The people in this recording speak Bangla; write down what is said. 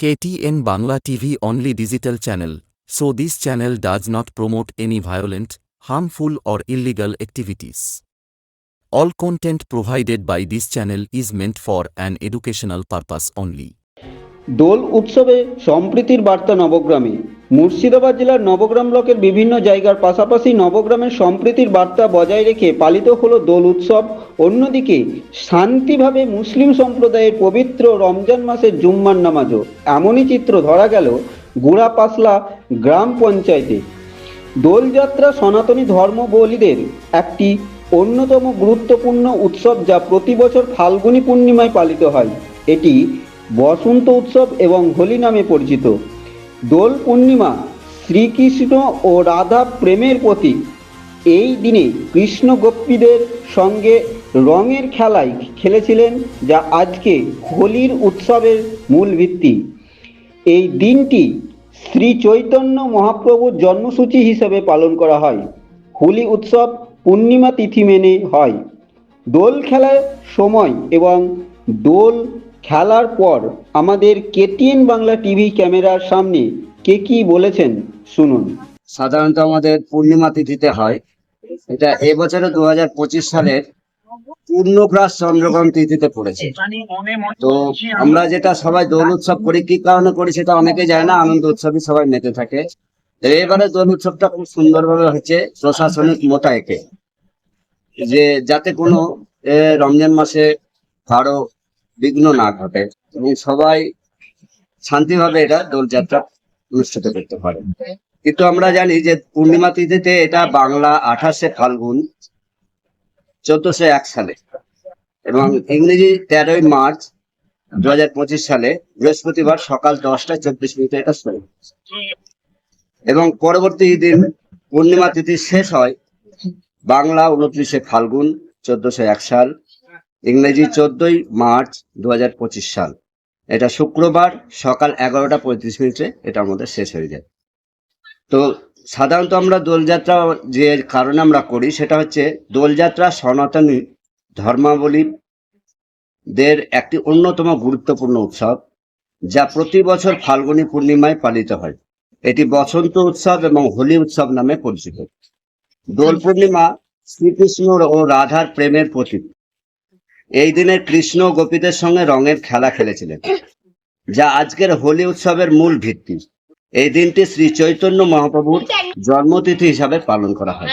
KTN Bangla TV only digital channel, so this channel does not promote any violent, harmful or illegal activities. All content provided by this channel is meant for an educational purpose only. দোল উৎসবে সম্প্রীতির বার্তা নবগ্রামে মুর্শিদাবাদ জেলার নবগ্রাম ব্লকের বিভিন্ন জায়গার পাশাপাশি নবগ্রামের সম্প্রীতির বার্তা বজায় রেখে পালিত হলো দোল উৎসব অন্যদিকে শান্তিভাবে মুসলিম সম্প্রদায়ের পবিত্র রমজান মাসের জুম্মার নামাজও। এমনই চিত্র ধরা গেল গুড়াপাসলা গ্রাম পঞ্চায়েতে। দোলযাত্রা সনাতনী ধর্মবলীদের একটি অন্যতম গুরুত্বপূর্ণ উৎসব যা প্রতি বছর ফাল্গুনী পূর্ণিমায় পালিত হয়। এটি বসন্ত উৎসব এবং হোলি নামে পরিচিত। দোল পূর্ণিমা শ্রীকৃষ্ণ ও রাধা প্রেমের প্রতীক। এই দিনে কৃষ্ণ গোপীদের সঙ্গে রঙের খেলায় খেলেছিলেন যা আজকে হোলির উৎসবের মূল ভিত্তি। এই দিনটি শ্রী চৈতন্য মহাপ্রভুর জন্মসূচি হিসেবে পালন করা হয়। হোলি উৎসব পূর্ণিমা তিথি মেনে হয়। দোল খেলার সময় এবং দোল খেলার পর আমাদের কেটিএন বাংলা টিভি ক্যামেরার সামনে কে কি বলেছেন শুনুন। সাধারণত আমাদের পূর্ণিমা তিথিতে হয়। এটা এবছরে দু হাজার পঁচিশ সালের পূর্ণগ্রাস চন্দ্রগ্রহণ তিথিতে পড়েছে। তো আমরা যেটা সবাই দোল উৎসব করি কি কারণে করি সেটা অনেকে জানে না আনন্দ উৎসবই সবাই মেতে থাকে। এবারে দোল উৎসবটা খুব সুন্দরভাবে হচ্ছে প্রশাসনিক মোতায়েকে। যে যাতে কোনো রমজান মাসে কারও বিঘ্ন না ঘটে এবং সবাই শান্তিভাবে এটা দোলযাত্রা অনুষ্ঠিত করতে পারে। কিন্তু আমরা জানি যে পূর্ণিমা তিথিতে এটা বাংলা আঠাশে ফাল্গুন। চোদ্দশো এক সালে। এবং ইংরেজি তেরোই মার্চ দু হাজার পঁচিশ সালে বৃহস্পতিবার সকাল দশটা চব্বিশ মিনিটে এটা শুরু এবং পরবর্তী দিন পূর্ণিমা তিথি শেষ হয় বাংলা উনত্রিশে ফাল্গুন চোদ্দশো এক সাল, ইংরেজি চোদ্দই মার্চ দু হাজার পঁচিশ সাল। এটা শুক্রবার সকাল এগারোটা পঁয়ত্রিশ মিনিটে এটা আমাদের শেষ হয়ে যায়। তো সাধারণত আমরা দোলযাত্রা যে কারণে আমরা করি, সেটা হচ্ছে দোলযাত্রা সনাতনী ধর্মাবলীদের একটি অন্যতম গুরুত্বপূর্ণ উৎসব, যা প্রতি বছর ফাল্গুনী পূর্ণিমায় পালিত হয়। এটি বসন্ত উৎসব এবং হোলি উৎসব নামে পরিচিত। দোল পূর্ণিমা শ্রীকৃষ্ণ ও রাধার প্রেমের প্রতীক। এই দিনে কৃষ্ণ গোপীদের সঙ্গে রঙের খেলা খেলেছিলেন, যা আজকের হোলি উৎসবের মূল ভিত্তি। এই দিনটি শ্রী চৈতন্য মহাপ্রভুর জন্মতিথি হিসাবে পালন করা হয়।